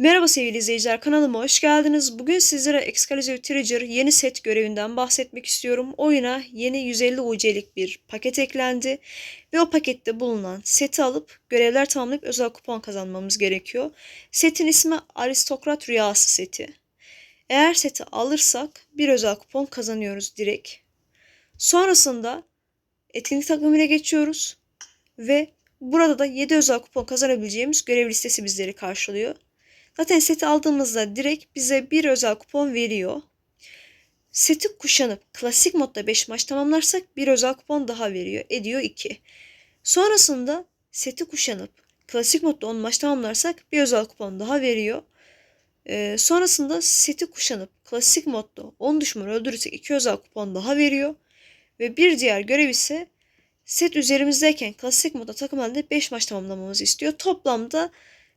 Merhaba sevgili izleyiciler kanalıma hoş geldiniz. Bugün sizlere Exclusive Treasure yeni set görevinden bahsetmek istiyorum. Oyuna yeni 150 UC'lik bir paket eklendi ve o pakette bulunan seti alıp görevler tamamlayıp özel kupon kazanmamız gerekiyor. Setin ismi Aristokrat Rüyası seti. Eğer seti alırsak bir özel kupon kazanıyoruz direkt. Sonrasında etkinlik takvimine geçiyoruz ve burada da 7 özel kupon kazanabileceğimiz görev listesi bizleri karşılıyor. Zaten seti aldığımızda direkt bize bir özel kupon veriyor. Seti kuşanıp klasik modda 5 maç tamamlarsak bir özel kupon daha veriyor. Ediyor 2. Sonrasında seti kuşanıp klasik modda 10 maç tamamlarsak bir özel kupon daha veriyor. Ee, sonrasında seti kuşanıp klasik modda 10 düşman öldürürsek 2 özel kupon daha veriyor. Ve bir diğer görev ise set üzerimizdeyken klasik modda takım halinde 5 maç tamamlamamızı istiyor. Toplamda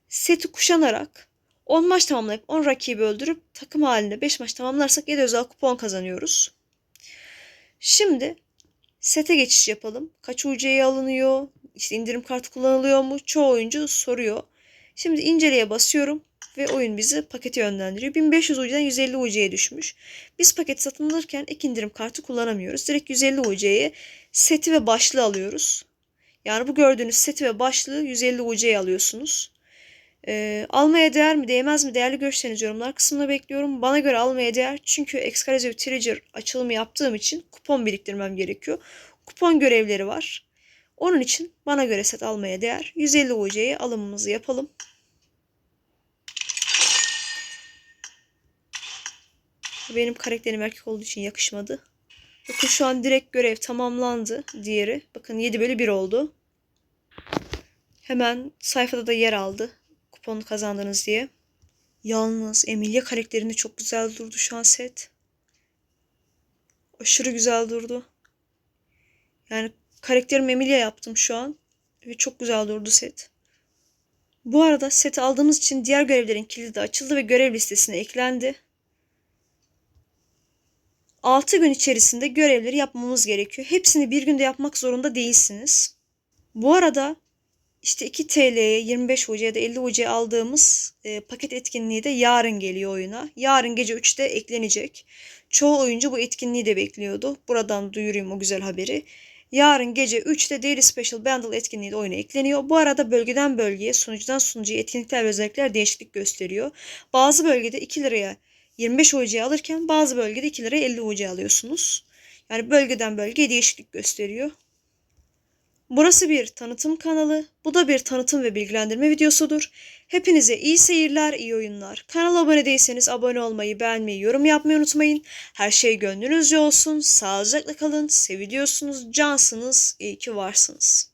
seti kuşanarak 10 maç tamamlayıp 10 rakibi öldürüp takım halinde 5 maç tamamlarsak 7 özel kupon kazanıyoruz. Şimdi sete geçiş yapalım. Kaç UC'ye alınıyor? İşte indirim kartı kullanılıyor mu? Çoğu oyuncu soruyor. Şimdi inceleye basıyorum ve oyun bizi pakete yönlendiriyor. 1500 UC'den 150 UC'ye düşmüş. Biz paket satın alırken ek indirim kartı kullanamıyoruz. Direkt 150 UC'ye seti ve başlığı alıyoruz. Yani bu gördüğünüz seti ve başlığı 150 UC'ye alıyorsunuz. E, almaya değer mi değmez mi değerli görüşlerinizi yorumlar kısmına bekliyorum. Bana göre almaya değer çünkü Exclusive Treasure açılımı yaptığım için kupon biriktirmem gerekiyor. Kupon görevleri var. Onun için bana göre set almaya değer. 150 UC'ye alımımızı yapalım. Benim karakterim erkek olduğu için yakışmadı. Bakın şu an direkt görev tamamlandı diğeri. Bakın 7 bölü 1 oldu. Hemen sayfada da yer aldı kupon kazandınız diye. Yalnız Emilia karakterinde çok güzel durdu şu an set. Aşırı güzel durdu. Yani karakterim Emilia yaptım şu an. Ve çok güzel durdu set. Bu arada seti aldığımız için diğer görevlerin kilidi açıldı ve görev listesine eklendi. 6 gün içerisinde görevleri yapmamız gerekiyor. Hepsini bir günde yapmak zorunda değilsiniz. Bu arada işte 2 TL'ye 25 UC ya da 50 UC aldığımız e, paket etkinliği de yarın geliyor oyuna. Yarın gece 3'te eklenecek. Çoğu oyuncu bu etkinliği de bekliyordu. Buradan duyurayım o güzel haberi. Yarın gece 3'te Daily Special Bundle etkinliği de oyuna ekleniyor. Bu arada bölgeden bölgeye, sunucudan sunucuya etkinlikler ve özellikler değişiklik gösteriyor. Bazı bölgede 2 liraya 25 UC alırken bazı bölgede 2 liraya 50 UC alıyorsunuz. Yani bölgeden bölgeye değişiklik gösteriyor. Burası bir tanıtım kanalı. Bu da bir tanıtım ve bilgilendirme videosudur. Hepinize iyi seyirler, iyi oyunlar. Kanala abone değilseniz abone olmayı, beğenmeyi, yorum yapmayı unutmayın. Her şey gönlünüzce olsun. Sağlıcakla kalın. Seviliyorsunuz, cansınız. İyi ki varsınız.